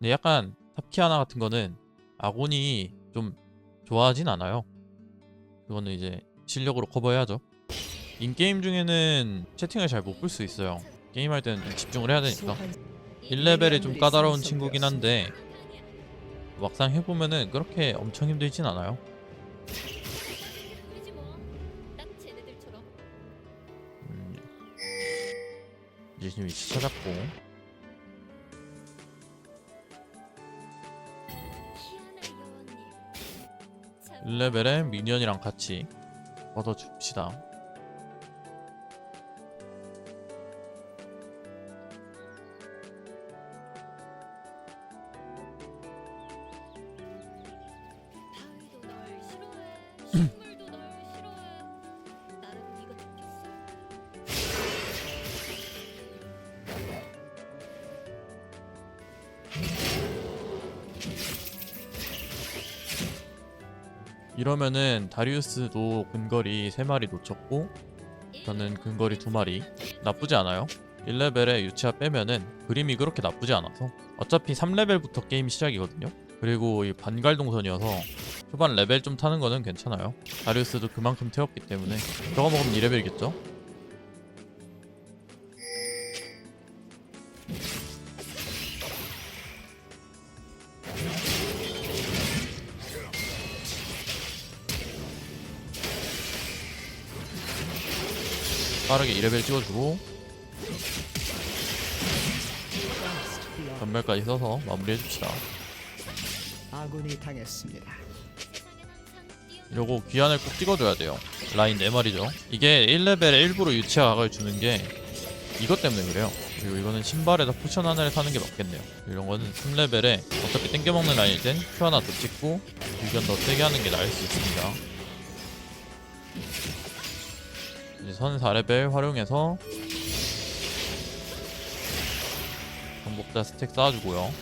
근데 약간 탑키아나 같은 거는 아곤이 좀 좋아하진 않아요. 그거는 이제 실력으로 커버해야죠. 인게임 중에는 채팅을 잘 못 볼 수 있어요. 게임할 때는 좀 집중을 해야 되니까. 1레벨이 좀 까다로운 친구긴 한데 막상 해보면은 그렇게 엄청 힘들진 않아요. 음, 이제 지금 위치 찾았고 1레벨에 미니언이랑 같이 얻어줍시다. 이러면은 다리우스도 근거리 3마리 놓쳤고 저는 근거리 2마리. 나쁘지 않아요. 1레벨에 유치아 빼면은 그림이 그렇게 나쁘지 않아서. 어차피 3레벨부터 게임 시작이거든요. 그리고 이 반갈 동선이어서 초반 레벨 좀 타는 거는 괜찮아요. 다리우스도 그만큼 태웠기 때문에. 저거 먹으면 2레벨이겠죠 빠르게 2레벨 찍어주고 전멸까지 써서 마무리해줍시다. 아군이 당했습니다. 이러고 귀환을 꼭 찍어줘야 돼요. 라인 4마리죠. 이게 1레벨에 일부러 유치아 각을 주는 게 이것 때문에 그래요. 그리고 이거는 신발에다 포션 하나를 사는 게 맞겠네요. 이런 거는 3레벨에 어차피 땡겨먹는 라인일 땐 큐 하나 더 찍고 유견 더 세게 하는 게 나을 수 있습니다 이제 선 4레벨 활용해서 정복자 스택 쌓아주고요.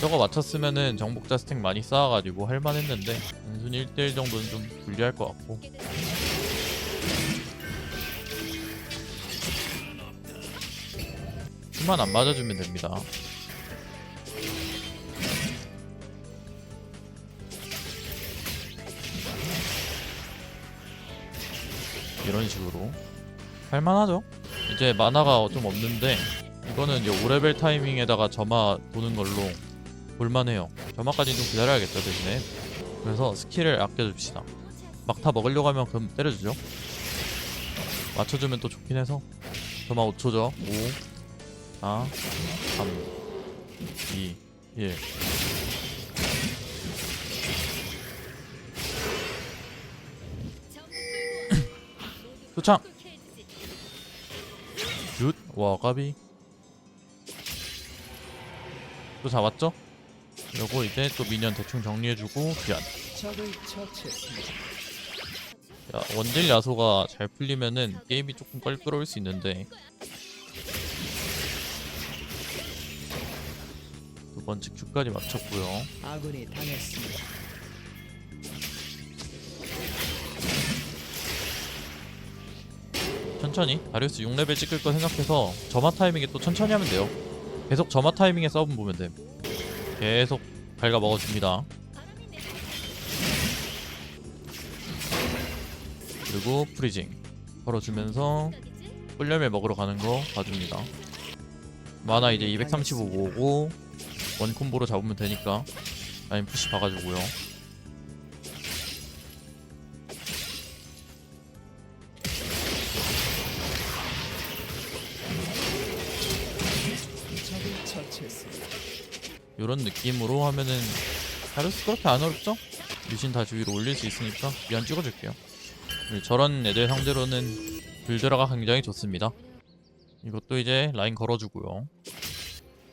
저거 맞췄으면은 정복자 스택 많이 쌓아가지고 할만했는데 단순히 1대1 정도는 좀 불리할 것 같고. 힘만 안 맞아주면 됩니다. 이런 식으로 할만하죠? 이제 만화가 좀 없는데 이거는 이제 5레벨 타이밍에다가 점화 도는 걸로 볼만해요. 점화까지는 좀 기다려야겠죠 대신에. 그래서 스킬을 아껴줍시다. 막타 먹으려고 하면 그럼 때려주죠. 맞춰주면 또 좋긴 해서. 점화 5초죠. 5 4 3 2 1 전부 끌고 와. 모두 도착! 슛! 와 까비 또 잡았죠? 그리고 이제 또 미니언 대충 정리해주고 귀환. 야, 원딜 야소가 잘 풀리면은 게임이 조금 껄끄러울 수 있는데 두 번째 큐까지 맞췄고요 아군이 당했습니다. 천천히 다리우스 6레벨 찍을 거 생각해서 점화 타이밍에 또 천천히 하면 돼요. 계속 점화 타이밍에 서브 보면 돼. 계속 갉아 먹어줍니다. 그리고 프리징 걸어주면서? 꿀열매 먹으러 가는 거 봐줍니다. 만화 이제 235 모으고 원 콤보로 잡으면 되니까 라인 푸시 봐가지고요 적을 처치했습니다. 이런 느낌으로 하면은 다르스 그렇게 안 어렵죠? 미신 다 주위로 올릴 수 있으니까 미안 찍어줄게요. 네, 저런 애들 상대로는 빌드라가 굉장히 좋습니다. 이것도 이제 라인 걸어주고요.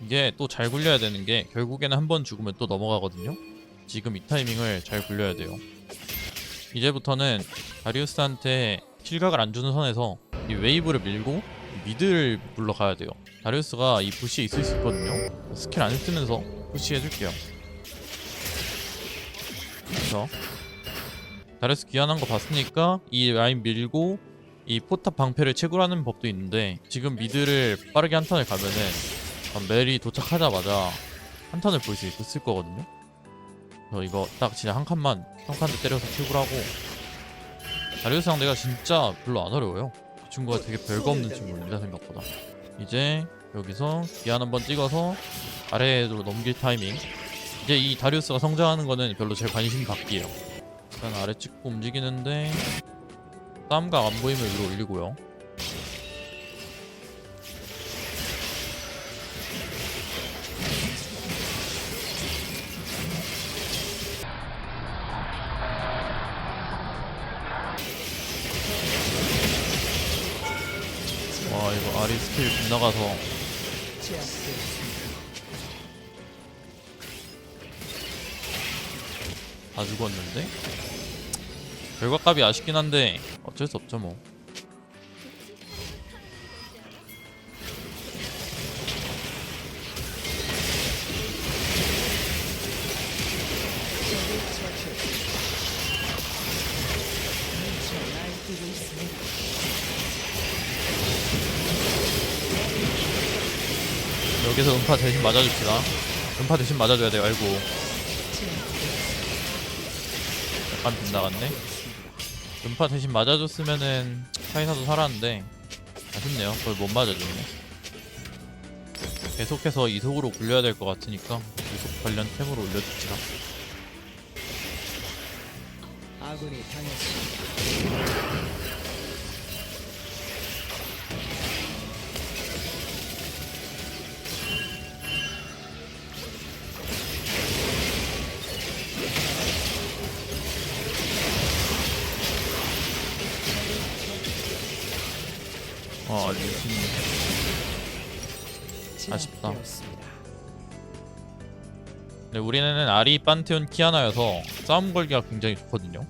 이게 또 잘 굴려야 되는 게 결국에는 한 번 죽으면 또 넘어가거든요. 지금 이 타이밍을 잘 굴려야 돼요. 이제부터는 다리우스한테 킬각을 안 주는 선에서 이 웨이브를 밀고 미드를 물러가야 돼요 다리우스가 이 부시에 있을 수 있거든요 스킬 안 쓰면서 푸시 해줄게요 그래서 다리우스 귀환한 거 봤으니까 이 라인 밀고 이 포탑 방패를 채굴하는 법도 있는데 지금 미드를 빠르게 한 턴을 가면은 아, 멜이 도착하자마자 한탄을 볼 수 있을 거거든요. 그래서 이거 딱 진짜 한 칸만 한 칸도 때려서 킥을 하고 다리우스 상대가 진짜 별로 안 어려워요. 이 친구가 되게 별거 없는 친구입니다 생각보다. 이제 여기서 기한 한번 찍어서 아래로 넘길 타이밍. 이제 이 다리우스가 성장하는 거는 별로 제 관심이 바뀌에요. 일단 아래 찍고 움직이는데 싸움각 안 보이면 위로 올리고요. 스킬 빗나가서. 다 죽었는데 결과값이 아쉽긴 한데 어쩔 수 없죠 뭐 여기서 음파 대신 맞아줍시다. 음파 대신 맞아줘야 돼요 아이고. 약간 빗나갔네. 음파 대신 맞아줬으면은 카이사도 살았는데 아쉽네요. 그걸 못 맞아줬네. 계속해서 이속으로 굴려야 될 것 같으니까 이속 관련 템으로 올려줍시다. 아군이 당했습니다. 아 리신 아쉽다. 네, 우리는 아리, 판테온, 키아나여서 싸움 걸기가 굉장히 좋거든요.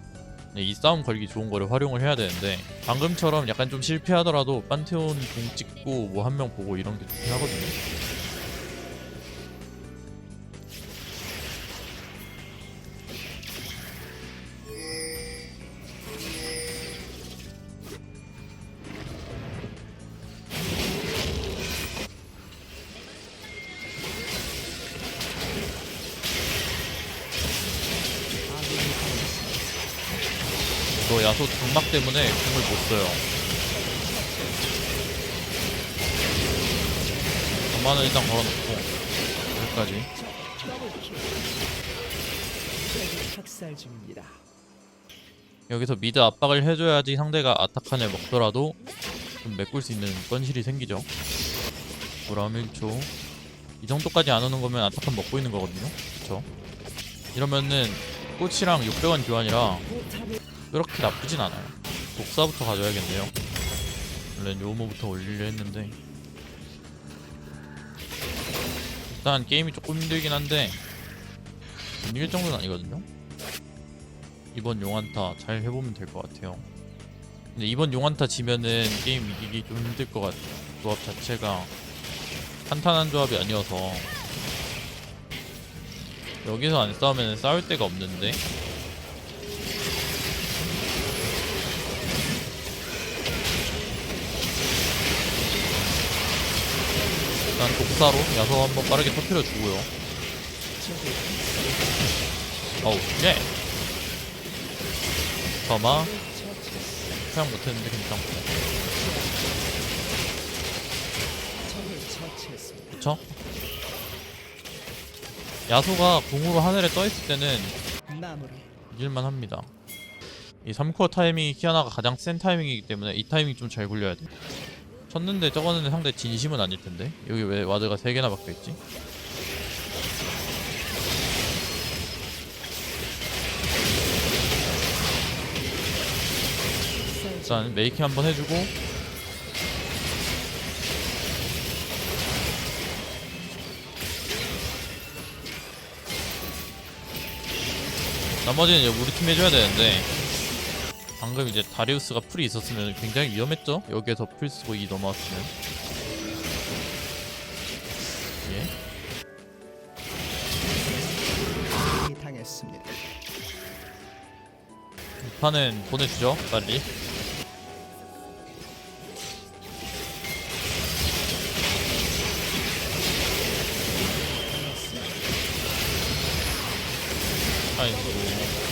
네, 이 싸움 걸기 좋은 거를 활용을 해야 되는데 방금처럼 약간 좀 실패하더라도 판테온 공 찍고 뭐 한 명 보고 이런 게 좋긴 하거든요. 야소 장막 때문에 공을 못 써요. 전만은 일단 걸어놓고 여기까지. 여기서 미드 압박을 해줘야지 상대가 아타칸을 먹더라도 좀 메꿀 수 있는 건실이 생기죠. 브라움 1초. 이 정도까지 안 오는 거면 아타칸 먹고 있는 거거든요. 그쵸? 이러면은 꽃이랑 600원 교환이라 그렇게 나쁘진 않아요. 독사부터 가져야겠네요. 원래는 요모부터 올리려 했는데 일단 게임이 조금 힘들긴 한데 못 이길 정도는 아니거든요. 이번 용한타 잘 해보면 될 것 같아요. 근데 이번 용한타 지면은 게임 이기기 좀 힘들 것 같아요. 조합 자체가 탄탄한 조합이 아니어서 여기서 안 싸우면 싸울 데가 없는데 일단 독사로 야소 한번 빠르게 터트려 주고요. 어우, 예. 더마 처치했습니다. 사용 못했는데 괜찮고. 그쵸? 야소가 공으로 하늘에 떠 있을 때는. 이길만 합니다. 이 3코어 타이밍이 키아나가 가장 센 타이밍이기 때문에 이 타이밍 좀 잘 굴려야 돼. 쳤는데 저거는 상대 진심은 아닐 텐데. 여기 왜 와드가 3개나 박혀 있지? 일단 메이킹 한번 해주고 나머지는 우리 팀 해줘야 되는데 방금 이제 다리우스가 풀이 있었으면 굉장히 위험했죠? 여기에서 풀 쓰고 이 넘어왔으면 예? 당했습니다. 이 판은 보내주죠 빨리. 아이고